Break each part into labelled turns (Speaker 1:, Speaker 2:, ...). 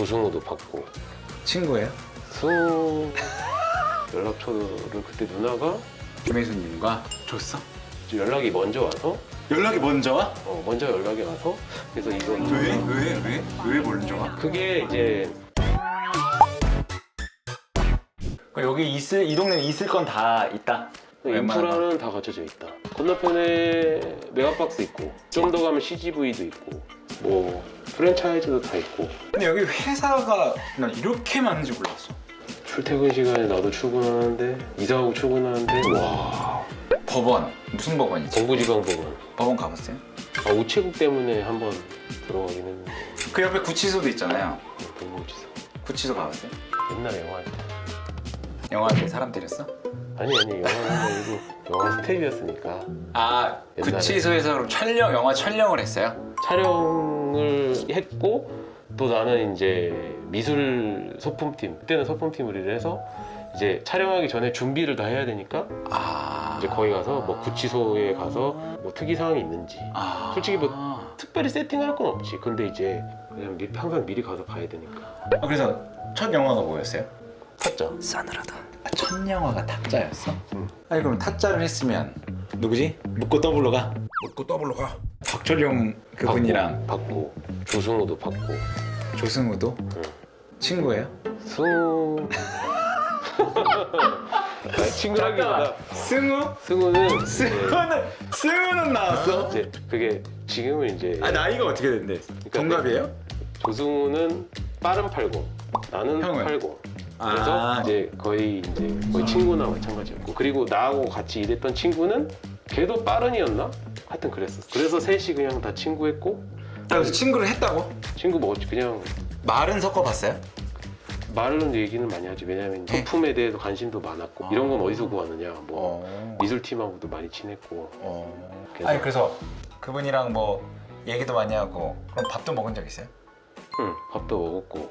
Speaker 1: 조승우도 받고
Speaker 2: 친구예요?
Speaker 1: 승우 연락처를 그때 누나가
Speaker 2: 김혜수님과 줬어?
Speaker 1: 연락이 먼저 와서
Speaker 2: 연락이 먼저 와?
Speaker 1: 어, 먼저 연락이 와서 그래서 이거
Speaker 2: 왜? 왜? 왜? 왜 먼저 와?
Speaker 1: 그게 이제
Speaker 2: 여기 있을 이 동네에 있을 건 다 있다. 웬만한
Speaker 1: 인프라는 다 갖춰져 있다. 건너편에 메가박스 있고 좀 더 가면 CGV도 있고 뭐 프랜차이즈도 다 있고
Speaker 2: 근데 여기 회사가 난 이렇게 많은지 몰랐어.
Speaker 1: 출퇴근 시간에 나도 출근하는데 이사하고 출근하는데 와
Speaker 2: 법원 무슨 법원이지?
Speaker 1: 정부지방법원
Speaker 2: 법원 가봤어요?
Speaker 1: 아 우체국 때문에 한번 들어가긴 했는데
Speaker 2: 그 옆에 구치소도 있잖아요.
Speaker 1: 동부지사
Speaker 2: 구치소 가봤어요?
Speaker 1: 옛날에 영화 할 때.
Speaker 2: 영화 때 사람 때렸어?
Speaker 1: 아니 아니 영화는 아니고 영화 스텝이었으니까
Speaker 2: 아
Speaker 1: 옛날에.
Speaker 2: 구치소에서 그럼 촬영 영화 촬영을 했어요?
Speaker 1: 촬영 을 했고 또 나는 이제 미술 소품팀 그때는 소품팀을 일을 해서 이제 촬영하기 전에 준비를 다 해야 되니까
Speaker 2: 아
Speaker 1: 이제 거기 가서 뭐 구치소에 가서 뭐 특이 사항이 있는지
Speaker 2: 아
Speaker 1: 솔직히 뭐- 특별히 세팅할 건 없지 근데 이제 그냥 미- 항상 미리 가서 봐야 되니까
Speaker 2: 아, 그래서 첫 영화가 뭐였어요?
Speaker 1: 타짜
Speaker 2: 아, 첫 영화가 타짜였어?
Speaker 1: 응.
Speaker 2: 아니 그럼 타짜를 했으면 누구지? 묻고 더블로 가?
Speaker 3: 묻고 더블로 가.
Speaker 2: 박철용 그분이랑
Speaker 1: 받고, 조승우도 받고
Speaker 2: 조승우도
Speaker 1: 응.
Speaker 2: 친구예요?
Speaker 1: 승우 아, 친구라기보다
Speaker 2: 승우?
Speaker 1: 승우는 이제,
Speaker 2: 승우는 승우는 나왔어?
Speaker 1: 이제 그게 지금은 이제
Speaker 2: 아 나이가 어떻게 된대? 동갑이에요?
Speaker 1: 조승우는 빠른 80, 나는
Speaker 2: 형은?
Speaker 1: 80. 그래서
Speaker 2: 아.
Speaker 1: 이제 거의 이제 거의 친구나 마찬가지였고 그리고 나하고 같이 일했던 친구는 걔도 빠른이었나? 하여튼 그랬었어. 그래서 셋이 그냥 다 친구했고
Speaker 2: 아, 그래서 친구를 했다고?
Speaker 1: 친구 뭐 그냥
Speaker 2: 말은 섞어봤어요?
Speaker 1: 말은 얘기는 많이 하지. 왜냐면
Speaker 2: 네.
Speaker 1: 소품에 대해서 관심도 많았고 이런 건 어디서 구하느냐. 뭐
Speaker 2: 어.
Speaker 1: 미술팀하고도 많이 친했고.
Speaker 2: 어.
Speaker 1: 그래서-
Speaker 2: 아니 그래서 그분이랑 뭐 얘기도 많이 하고 그럼 밥도 먹은 적 있어요?
Speaker 1: 응, 밥도 먹었고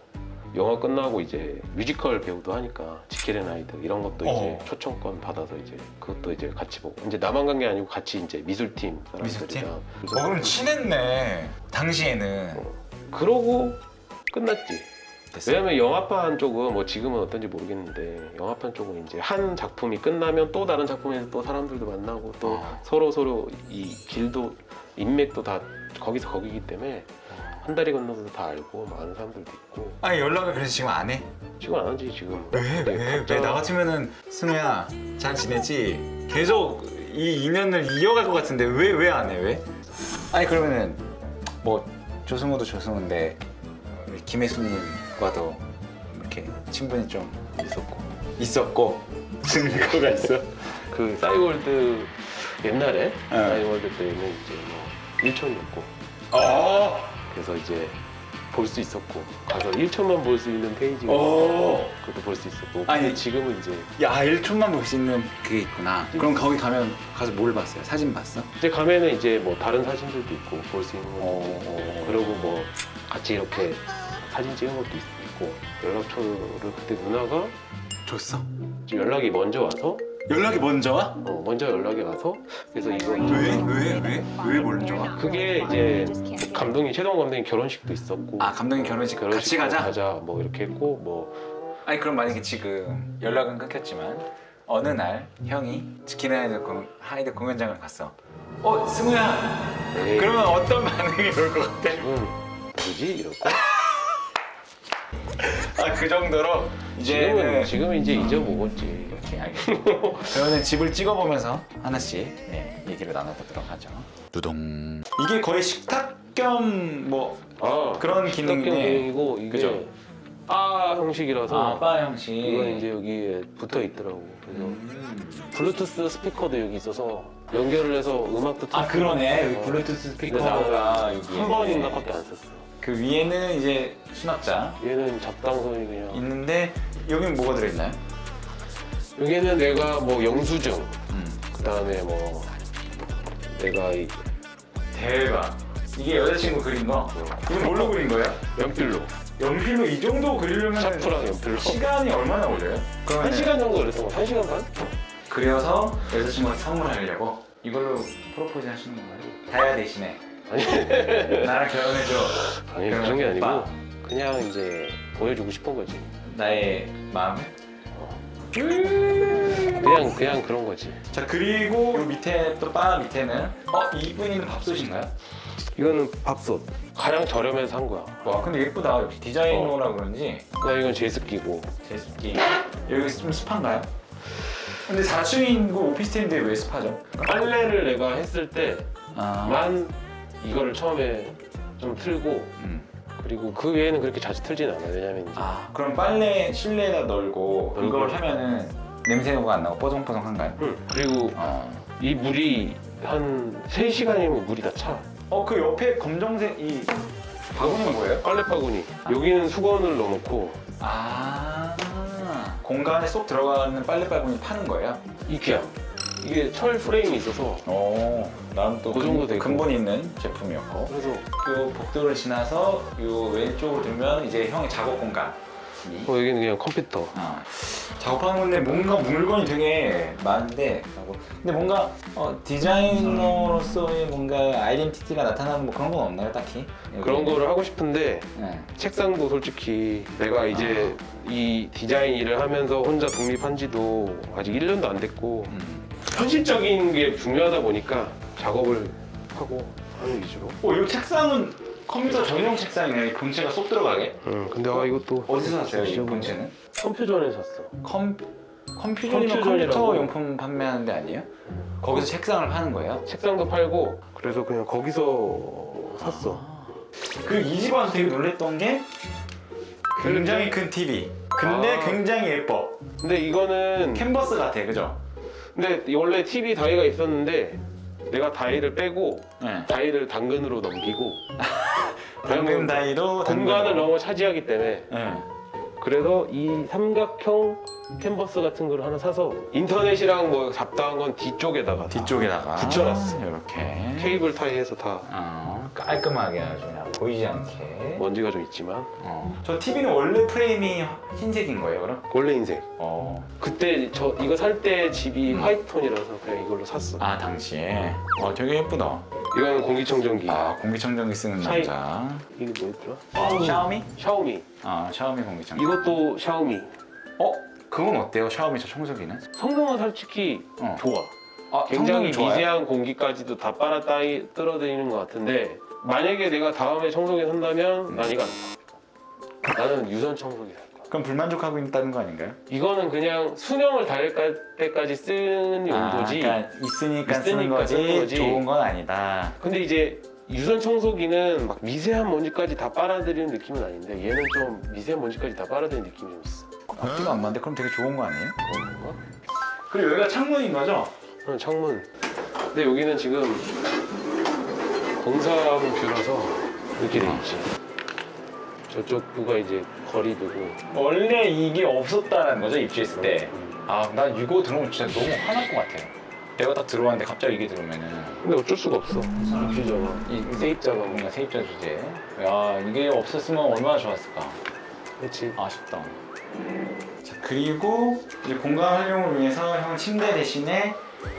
Speaker 1: 영화 끝나고 이제 뮤지컬 배우도 하니까 지킬앤 하이드 이런 것도 이제
Speaker 2: 어.
Speaker 1: 초청권 받아서 이제 그것도 이제 같이 보고 이제 나만 간 게 아니고 같이 이제 미술팀
Speaker 2: 미술팀?
Speaker 1: 사람들이랑
Speaker 2: 어 그럼 친했네 당시에는
Speaker 1: 그러고 끝났지.
Speaker 2: 됐어.
Speaker 1: 왜냐면 영화판 쪽은 뭐 지금은 어떤지 모르겠는데 영화판 쪽은 이제 한 작품이 끝나면 또 다른 작품에서 또 사람들도 만나고 또
Speaker 2: 어.
Speaker 1: 서로 서로 이 길도 인맥도 다 거기서 거기기 때문에 한 다리 건너서 다 알고 뭐 아는 사람들도 있고
Speaker 2: 아니 연락을 그래서 지금 안 해?
Speaker 1: 지금 안 하지 지금
Speaker 2: 왜?
Speaker 1: 근데
Speaker 2: 왜?
Speaker 1: 각자
Speaker 2: 왜? 나 같으면은 승우야 잘 지내지? 계속 이 인연을 이어갈 것 같은데 왜 왜 안 해? 왜? 아니 그러면은 뭐 조승우도 조승우인데 우리 김혜수님과도 이렇게 친분이 좀
Speaker 1: 있었고
Speaker 2: 있었고 증거가 있어?
Speaker 1: 그 싸이월드 옛날에
Speaker 2: 네.
Speaker 1: 싸이월드 때는 이제 뭐 일촌이었고
Speaker 2: 어.
Speaker 1: 그래서 이제 볼 수 있었고 가서 1초만 볼 수 있는 페이지가
Speaker 2: 어.
Speaker 1: 그것도 볼 수 있었고
Speaker 2: 아니,
Speaker 1: 근데 지금은 이제
Speaker 2: 야 1촌만 볼 수 있는 그게 있구나. 그럼 거기 가면 가서 뭘 봤어요? 사진 봤어?
Speaker 1: 이제 가면은 이제 뭐 다른 사진들도 있고 볼 수 있는 것도
Speaker 2: 어.
Speaker 1: 있고 그리고 뭐 같이 이렇게 사진 찍은 것도 있고 연락처를 그때 누나가
Speaker 2: 줬어?
Speaker 1: 연락이 먼저 와서
Speaker 2: 연락이 먼저 와?
Speaker 1: 어, 먼저 연락이 와서 그래서 이거
Speaker 2: 왜? 왜? 왜? 왜 먼저 와?
Speaker 1: 그게 이제 감독님 최동 감독님 결혼식도 있었고
Speaker 2: 아 감독님 결혼식 같이
Speaker 1: 결혼식
Speaker 2: 가자?
Speaker 1: 가자 뭐 이렇게 했고 뭐
Speaker 2: 아니 그럼 만약에 지금 연락은 끊겼지만 어느 날 형이 치킨 하이드, 공, 하이드 공연장을 갔어 어 승우야
Speaker 1: 에이,
Speaker 2: 그러면 어떤 반응이 올 것 같아?
Speaker 1: 지금 뭐지 이럴까?
Speaker 2: 아 그 정도로
Speaker 1: 지금은
Speaker 2: 이제는
Speaker 1: 지금은 이제 잊어먹었지.
Speaker 2: 오케이 알겠습니다 그러면 집을 찍어보면서 하나씩 네, 얘기를 나눠보도록 하죠 두둥 이게 거의 식탁 겸 뭐
Speaker 1: 아
Speaker 2: 그런.
Speaker 1: 기능이고 이게
Speaker 2: 그죠?
Speaker 1: 바 형식이라서
Speaker 2: 아빠 형식
Speaker 1: 이건 이제 여기에 붙어 있더라고. 그래서
Speaker 2: 음.
Speaker 1: 블루투스 스피커도 여기 있어서 연결을 해서 음악도 아틀
Speaker 2: 그러네
Speaker 1: 수
Speaker 2: 여기
Speaker 1: 있고.
Speaker 2: 블루투스
Speaker 1: 근데 나는
Speaker 2: 스피커가 여기
Speaker 1: 한 번인가밖에 안 썼어.
Speaker 2: 그 위에는 이제 수납자
Speaker 1: 얘는 잡담선이 그냥.
Speaker 2: 있는데 여기는 뭐가 들어있나요?
Speaker 1: 여기는 내가 뭐 영수증,
Speaker 2: 음.
Speaker 1: 그 다음에 뭐 내가 이
Speaker 2: 대박 이게 여자친구 그린 거? 이건 뭘로 그린 거예요?
Speaker 1: 연필로,
Speaker 2: 연필로 이 정도 그리려면
Speaker 1: 샤프랑 연필로
Speaker 2: 시간이 얼마나 걸려요?
Speaker 1: 한 시간 정도 그랬던 거. 한 시간 반?
Speaker 2: 그려서 여자친구한테 선물하려고 이걸로 프로포즈 하시는 건가요? 다이아 대신에
Speaker 1: 아니,
Speaker 2: 나랑 결혼해줘
Speaker 1: 아니 그런 게 아니고
Speaker 2: 오빠.
Speaker 1: 그냥 이제 보여주고 싶은 거지.
Speaker 2: 나의 마음을.
Speaker 1: 그냥 그냥 그런 거지.
Speaker 2: 자 그리고 요 밑에 또 바 밑에는 어 이분이는 밥솥인가요?
Speaker 1: 이거는 밥솥. 가장 저렴해서 산 거야.
Speaker 2: 와 근데 예쁘다 역시 디자이너라 그런지
Speaker 1: 나 이건 제습기고.
Speaker 2: 제습기 여기 좀 습한가요? 근데 4층이고 오피스텔인데 왜 습하죠?
Speaker 1: 빨래를 내가 했을 때만
Speaker 2: 아,
Speaker 1: 이거를 처음에 좀 틀고
Speaker 2: 음.
Speaker 1: 그리고 그 외에는 그렇게 자주 틀진 않아. 왜냐면 이제
Speaker 2: 아 그럼 빨래 실내에다 널고
Speaker 1: 널고.
Speaker 2: 이걸 하면은 냄새가 안 나고 뽀송뽀송한가요?
Speaker 1: 응. 그리고
Speaker 2: 어.
Speaker 1: 이 물이 한 3시간이면 물이 다 차.
Speaker 2: 어그 옆에 검정색 이 바구니는 뭐예요?
Speaker 1: 빨래 바구니. 여기는 수건을 넣어놓고
Speaker 2: 아 공간에 쏙 들어가는 빨래 바구니 파는 거예요?
Speaker 1: 이케아. 이게 철 프레임이 있어서
Speaker 2: 오 나는
Speaker 1: 또그 정도 되고.
Speaker 2: 근본 있는 제품이었고
Speaker 1: 그래서
Speaker 2: 요 복도를 지나서 요 왼쪽으로 들면 이제 형의 작업 공간
Speaker 1: 어, 여기는 그냥 컴퓨터.
Speaker 2: 아, 작업하는 건데 뭔가 물건이 되게 많은데 하고. 근데 뭔가 어, 디자이너로서의 뭔가 아이덴티티가 나타나는 뭐 그런 건 없나요 딱히?
Speaker 1: 그런? 거를 하고 싶은데
Speaker 2: 네.
Speaker 1: 책상도 솔직히 내가 이제 이 디자인 일을 하면서 혼자 독립한 지도 아직 1년도 안 됐고
Speaker 2: 음.
Speaker 1: 현실적인 게 중요하다 보니까 작업을 하고 하는 위주로.
Speaker 2: 어, 이 책상은 컴퓨터 전용 책상이네. 이 본체가 쏙 들어가게.
Speaker 1: 응, 근데 아 이것도
Speaker 2: 어디서 샀어요, 이 본체는?
Speaker 1: 컴퓨전에 샀어.
Speaker 2: 컴 컴퓨전이면
Speaker 1: 컴퓨전이라고.
Speaker 2: 컴퓨터 용품 판매하는 데 아니에요? 거기서 책상을 파는 거예요?
Speaker 1: 책상도 팔고 그래서 그냥 거기서 샀어.
Speaker 2: 그 이집 와서 되게 놀랬던 게 굉장히 큰 TV. 근데
Speaker 1: 아.
Speaker 2: 굉장히 예뻐.
Speaker 1: 근데 이거는
Speaker 2: 캔버스 같아, 그죠?
Speaker 1: 근데 원래 TV 다이가 있었는데 내가 다이를 빼고
Speaker 2: 네.
Speaker 1: 다이를 당근으로 넘기고
Speaker 2: 당근 다이로
Speaker 1: 공간을
Speaker 2: 당근으로.
Speaker 1: 너무 차지하기 때문에
Speaker 2: 네.
Speaker 1: 그래서 이 삼각형 캔버스 같은 걸 하나 사서 인터넷이랑 뭐 잡다한 건 뒤쪽에다가 다
Speaker 2: 뒤쪽에다가
Speaker 1: 붙여놨어.
Speaker 2: 이렇게
Speaker 1: 케이블 타이해서 다
Speaker 2: 어, 깔끔하게 아주 그냥 보이지 않게.
Speaker 1: 먼지가 좀 있지만
Speaker 2: 어. 저 TV는 원래 프레임이 흰색인 거예요, 그럼?
Speaker 1: 원래 인생
Speaker 2: 어.
Speaker 1: 그때 저 이거 살 때 집이
Speaker 2: 음.
Speaker 1: 화이트 톤이라서 그냥 이걸로 샀어
Speaker 2: 아 당시에. 와 되게 예쁘다.
Speaker 1: 이거는 공기청정기
Speaker 2: 아 공기청정기 쓰는
Speaker 1: 샤이.
Speaker 2: 남자.
Speaker 1: 이게 뭐였더라?
Speaker 2: 샤오미?
Speaker 1: 샤오미
Speaker 2: 아 샤오미 공기청정기.
Speaker 1: 이것도 샤오미
Speaker 2: 어? 그건 어때요? 샤오미 저 청소기는?
Speaker 1: 성능은 솔직히
Speaker 2: 어.
Speaker 1: 좋아
Speaker 2: 아,
Speaker 1: 굉장히
Speaker 2: 성능 좋아요?
Speaker 1: 미세한 공기까지도 다 빨아따이 떨어들이는 것 같은데 만약에 내가 다음에 청소기 산다면 난 이거 안 사. 나는 유선 청소기 살 거야.
Speaker 2: 그럼 불만족하고 있다는 거 아닌가요?
Speaker 1: 이거는 그냥 수명을 다할 때까지 쓰는 용도지.
Speaker 2: 아, 그러니까 있으니까, 쓰는
Speaker 1: 있으니까
Speaker 2: 거지,
Speaker 1: 쓰는 거지.
Speaker 2: 좋은 건 아니다.
Speaker 1: 근데 이제 유선 청소기는 막 미세한 먼지까지 다 빨아들이는 느낌은 아닌데 얘는 좀 미세한 먼지까지 다 빨아들이는 느낌이 좀 있어.
Speaker 2: 앞뒤가 안 맞는데 그럼 되게 좋은 거 아니에요? 그리고 여기가 창문인 거죠?
Speaker 1: 어, 창문. 근데 여기는 지금 공사하는 뷰라서 이렇게 돼 있지. 저쪽 뷰가 이제 거리뷰고.
Speaker 2: 원래 이게 없었다는 거죠 입주했을 때. 아, 난 이거 들어오면 진짜 너무 화날 것 같아요. 내가 딱 들어왔는데 갑자기 이게 들어오면은
Speaker 1: 근데 어쩔 수가 없어. 뷰잖아.
Speaker 2: 이
Speaker 1: 세입자가
Speaker 2: 뭔가 세입자 주제. 야, 이게 없었으면 얼마나 좋았을까.
Speaker 1: 그렇지.
Speaker 2: 아쉽다. 자, 그리고 이제 공간 활용을 위해서 형 침대 대신에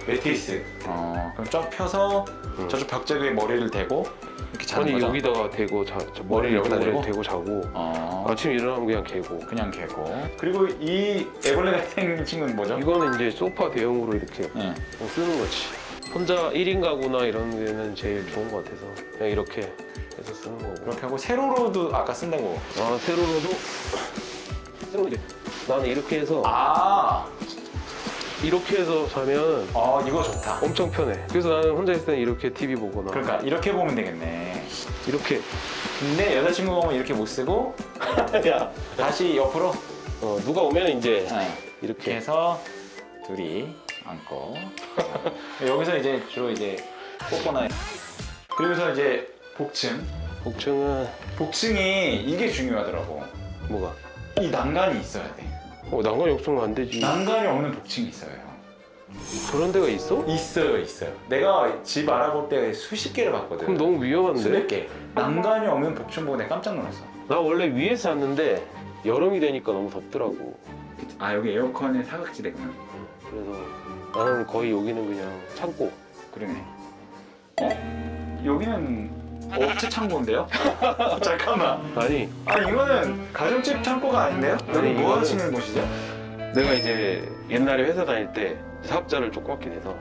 Speaker 2: 매트리스. 어, 그럼 쫙 펴서
Speaker 1: 응.
Speaker 2: 저쪽 벽제에 머리를 대고 이렇게 자는
Speaker 1: 아니
Speaker 2: 거죠?
Speaker 1: 여기다가 대고 자, 저 머리
Speaker 2: 머리를 여기다
Speaker 1: 여기다
Speaker 2: 대고?
Speaker 1: 대고 자고
Speaker 2: 어,
Speaker 1: 아침 일어나면 그냥 개고.
Speaker 2: 그냥 개고. 그리고 이 애벌레가 생긴 친구는 뭐죠?
Speaker 1: 이거는 이제 소파 대용으로 이렇게
Speaker 2: 네.
Speaker 1: 뭐 쓰는 거지. 혼자 1인 가구나 이런 데는 제일 좋은 것 같아서 그냥 이렇게 해서 쓰는 거고.
Speaker 2: 이렇게 하고 세로로도 아까 쓴다고.
Speaker 1: 아 세로로도 쓰는 게 나는 이렇게 해서
Speaker 2: 아,
Speaker 1: 이렇게 해서 자면
Speaker 2: 어 이거 좋다.
Speaker 1: 엄청 편해. 그래서 나는 혼자 있을 때는 이렇게 TV 보거나.
Speaker 2: 그러니까 이렇게 보면 되겠네.
Speaker 1: 이렇게.
Speaker 2: 근데 여자친구가 오면 이렇게 못 쓰고?
Speaker 1: 야
Speaker 2: 다시 옆으로?
Speaker 1: 어, 누가 오면 이제
Speaker 2: 네. 이렇게.
Speaker 1: 이렇게
Speaker 2: 해서 둘이 앉고. 여기서 이제 주로 이제 뽀뽀나 그리고서 이제 복층.
Speaker 1: 복층은
Speaker 2: 복층이 이게 중요하더라고.
Speaker 1: 뭐가?
Speaker 2: 이 난간이 있어야 돼
Speaker 1: 어 난간이 없으면 안 되지.
Speaker 2: 난간이 없는 복층이 있어요
Speaker 1: 그런 데가 있어?
Speaker 2: 있어요 있어요 내가 집 알아볼 때 수십 개를 봤거든
Speaker 1: 그럼 너무 위험한데?
Speaker 2: 수백 개 난간이 없는 복층 보고 내가 깜짝 놀랐어
Speaker 1: 나 원래 위에서 잤는데 여름이 되니까 너무 덥더라고.
Speaker 2: 아 여기 에어컨에 사각지대구나
Speaker 1: 그래서 나는 거의 여기는 그냥 창고.
Speaker 2: 그러네 어? 여기는 업체 창고인데요? 잠깐만.
Speaker 1: 아니
Speaker 2: 아 이거는 가정집 창고가 아닌데요? 여기
Speaker 1: 아니,
Speaker 2: 뭐
Speaker 1: 이거는-
Speaker 2: 하시는 곳이죠?
Speaker 1: 내가 이제 옛날에 회사 다닐 때 사업자를 조그맣게 돼서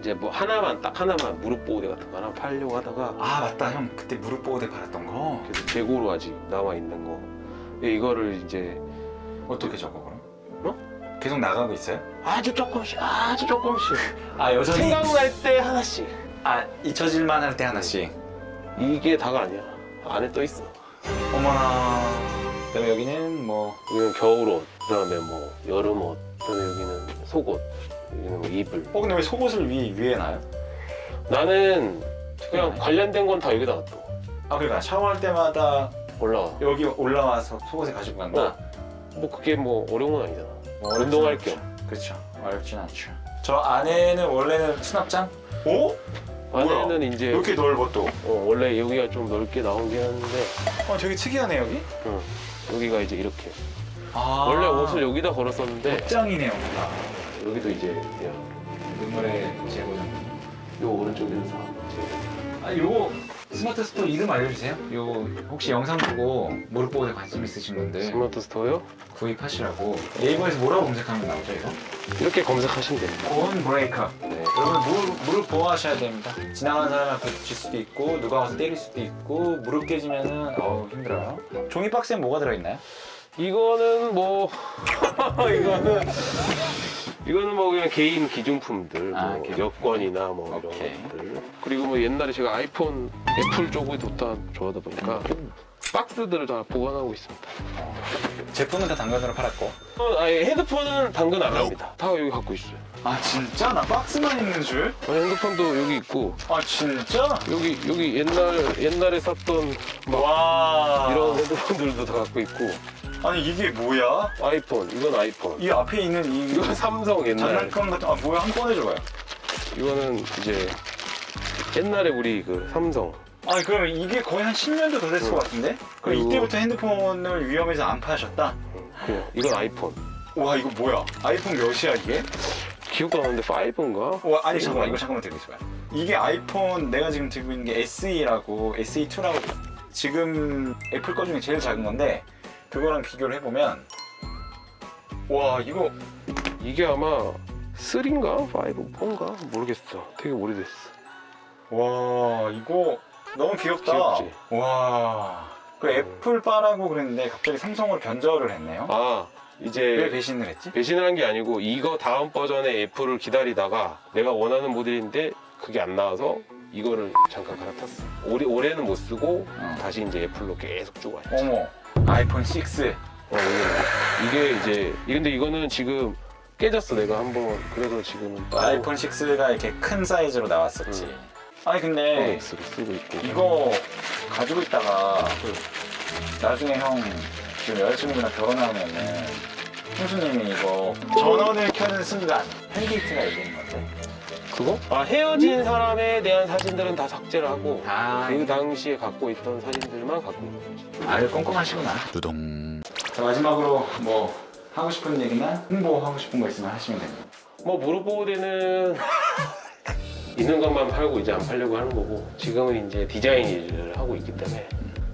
Speaker 1: 이제 뭐 하나만 딱 하나만 무릎 보호대 같은 거 하나 팔려고 하다가
Speaker 2: 아 맞다 형 그때 무릎 보호대 팔았던 거
Speaker 1: 그래서 재고로 아직 남아 있는 거 이거를 이제
Speaker 2: 어떻게 적어 그럼?
Speaker 1: 어?
Speaker 2: 계속 나가고 있어요?
Speaker 1: 아주 조금씩 아주 조금씩
Speaker 2: 아 여전히
Speaker 1: 생각날 때 하나씩
Speaker 2: 아 잊혀질만 할 때 하나씩
Speaker 1: 이게 다가 아니야 안에 떠 있어
Speaker 2: 어머나 그다음에 여기는 뭐
Speaker 1: 여기는 겨울옷 그다음에 뭐 여름옷 그다음에 여기는 속옷 여기는 뭐 이불
Speaker 2: 어 근데 왜 속옷을 위, 위에 놔요?
Speaker 1: 나는 그냥
Speaker 2: 네.
Speaker 1: 관련된 건 다 여기다 놔둬
Speaker 2: 아 그러니까 샤워할 때마다
Speaker 1: 올라와
Speaker 2: 여기 올라와서 속옷에 가지고 간다?
Speaker 1: 뭐 그게 뭐 어려운 건 아니잖아
Speaker 2: 뭐 어렵진
Speaker 1: 운동할
Speaker 2: 않죠.
Speaker 1: 겸
Speaker 2: 그렇죠 어렵진 않죠 저 안에는 원래는 수납장? 오?
Speaker 1: 안에는 이제
Speaker 2: 이렇게 넓어 또?
Speaker 1: 어, 원래 여기가 좀 넓게 나오긴 하는데
Speaker 2: 어, 되게 특이하네 여기?
Speaker 1: 응. 여기가 이제 이렇게.
Speaker 2: 아.
Speaker 1: 원래 옷을 여기다 걸었었는데
Speaker 2: 옷장이네 여기가.
Speaker 1: 여기도 이제 그냥
Speaker 2: 눈물의 재고장
Speaker 1: 요 오른쪽에서 이제
Speaker 2: 아 요거 스마트 스토어 이름 알려주세요 요 혹시 영상 보고 무릎 보호대 관심 있으신 분들
Speaker 1: 스마트 스토어요?
Speaker 2: 구입하시라고 네이버에서 뭐라고 검색하면 나오죠 이거?
Speaker 1: 이렇게 검색하시면 됩니다
Speaker 2: 본 브레이커
Speaker 1: 네.
Speaker 2: 여러분 무릎, 무릎 보호하셔야 됩니다 지나가는 사람 앞에 붙일 수도 있고 누가 와서 때릴 수도 있고 무릎 깨지면은 어우 힘들어요 종이 박스에 뭐가 들어있나요?
Speaker 1: 이거는 뭐 이거는 이거는 뭐 그냥 개인 기준품들
Speaker 2: 아,
Speaker 1: 뭐
Speaker 2: 기준품.
Speaker 1: 여권이나 뭐 이런
Speaker 2: 오케이.
Speaker 1: 것들 그리고 뭐 옛날에 제가 아이폰 애플 쪽을 좋다 좋아하다 보니까 박스들을 다 보관하고 있습니다
Speaker 2: 제품은 다 당근으로 팔았고
Speaker 1: 어, 아니 핸드폰은 당근 안 합니다 다 여기 갖고 있어요
Speaker 2: 아 진짜? 나 박스만 있는 줄?
Speaker 1: 아니, 핸드폰도 여기 있고
Speaker 2: 아 진짜?
Speaker 1: 여기 여기 옛날 옛날에 샀던 막
Speaker 2: 와
Speaker 1: 이런 핸드폰들도 다 갖고 있고
Speaker 2: 아니 이게 뭐야?
Speaker 1: 아이폰 이건 아이폰
Speaker 2: 이 앞에 있는 이
Speaker 1: 이건 삼성 옛날
Speaker 2: 장난감 같은 아 뭐야 한 번 꺼내줘봐요
Speaker 1: 이거는 이제 옛날에 우리 그 삼성
Speaker 2: 아니 그러면 이게 거의 한 10년도 더 됐을
Speaker 1: 응.
Speaker 2: 것 같은데? 그럼
Speaker 1: 그리고-
Speaker 2: 이때부터 핸드폰을 위험해서 안 파셨다?
Speaker 1: 그냥 이건 아이폰
Speaker 2: 와 이거 뭐야? 아이폰 몇이야 이게?
Speaker 1: 기억도 안 나는데 5인가?
Speaker 2: 와 아니 잠깐만 이거 잠깐만 들고 있어봐요 이게 아이폰 내가 지금 들고 있는 게 SE라고 SE2라고 지금 애플 거 중에 제일 작은 건데 그거랑 비교를 해보면 와 이거
Speaker 1: 이게 아마 3인가? 5? 4인가? 모르겠어 되게 오래됐어
Speaker 2: 와 이거 너무 귀엽다
Speaker 1: 귀엽지?
Speaker 2: 와. 그 애플 바라고 그랬는데 갑자기 삼성으로 변절을 했네요
Speaker 1: 아
Speaker 2: 왜
Speaker 1: 이제
Speaker 2: 배신을 했지?
Speaker 1: 배신을 한 게 아니고 이거 다음 버전의 애플을 기다리다가 내가 원하는 모델인데 그게 안 나와서 이거를 잠깐 갈아탔어 올해, 올해는 못 쓰고
Speaker 2: 어.
Speaker 1: 다시 이제 애플로 계속 쭉 왔지
Speaker 2: 어머 아이폰 6
Speaker 1: 어, 이게, 이게 이제 근데 이거는 지금 깨졌어 내가 한번. 그래서 지금은 따로
Speaker 2: 아이폰 6가 이렇게 큰 사이즈로 나왔었지.
Speaker 1: 음.
Speaker 2: 아니 근데
Speaker 1: X로 쓰고 있고.
Speaker 2: 이거 가지고 있다가 나중에 형 지금 여자친구랑 결혼하면은 형수님이 이거 전원을 켜는 순간 헬게이트가 열리는 것 같아
Speaker 1: 그거? 아 헤어진 사람에 대한 사진들은 다 삭제를 하고
Speaker 2: 아
Speaker 1: 그 당시에 갖고 있던 사진들만 갖고 있는 거지
Speaker 2: 아유 꼼꼼하시구나. 두동 자 마지막으로 뭐 하고 싶은 얘기나 홍보하고 싶은 거 있으면 하시면 됩니다.
Speaker 1: 뭐 무릎 보호대는 있는 것만 팔고 이제 안 팔려고 하는 거고 지금은 이제 디자인 일을 하고 있기 때문에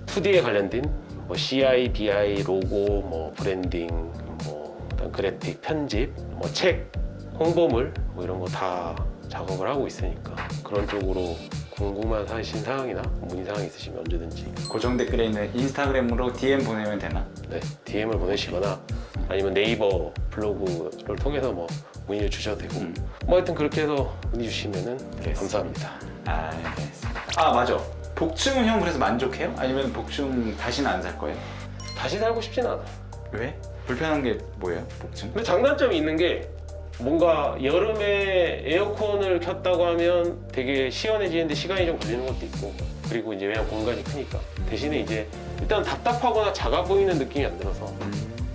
Speaker 1: 2D에 관련된 뭐 CI, BI, 로고, 뭐 브랜딩, 뭐 어떤 그래픽 편집, 뭐 책, 홍보물 뭐 이런 거 다 작업을 하고 있으니까 그런 쪽으로 궁금한 하신 사항이나 문의 사항 있으시면 언제든지
Speaker 2: 고정 댓글에 있는 인스타그램으로 DM 보내면 되나?
Speaker 1: 네, DM을 보내시거나 아니면 네이버 블로그를 통해서 뭐 문의를 주셔도 되고
Speaker 2: 음.
Speaker 1: 뭐 하여튼 그렇게 해서 문의 주시면은 감사합니다.
Speaker 2: 알겠습니다 아 맞아 복층은 형 그래서 만족해요? 아니면 복층 다시는 안 살 거예요?
Speaker 1: 다시 살고 싶진 않아.
Speaker 2: 왜? 불편한 게 뭐예요? 복층?
Speaker 1: 근데 장단점이 있는 게 뭔가 여름에 에어컨을 켰다고 하면 되게 시원해지는데 시간이 좀 걸리는 것도 있고 그리고 이제 왜냐면 공간이 크니까 대신에 이제 일단 답답하거나 작아 보이는 느낌이 안 들어서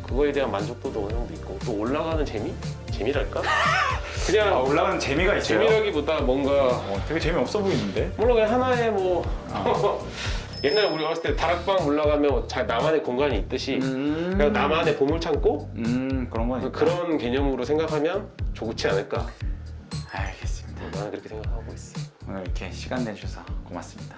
Speaker 1: 그거에 대한 만족도도 어느 정도 있고 또 올라가는 재미? 재미랄까?
Speaker 2: 아
Speaker 1: 그냥
Speaker 2: 올라가는 재미가 있어요?
Speaker 1: 재미라기보다 뭔가
Speaker 2: 어, 되게 재미없어 보이는데?
Speaker 1: 물론 그냥 하나의 뭐
Speaker 2: 아.
Speaker 1: 옛날에 우리 어렸을 때 다락방 올라가면 자 나만의 공간이 있듯이
Speaker 2: 음...
Speaker 1: 그냥 나만의 보물 창고?
Speaker 2: 음 그런 거니까.
Speaker 1: 그런 개념으로 생각하면 좋지 않을까.
Speaker 2: 알겠습니다.
Speaker 1: 나는 그렇게 생각하고 있어.
Speaker 2: 오늘 이렇게 시간 내주셔서 고맙습니다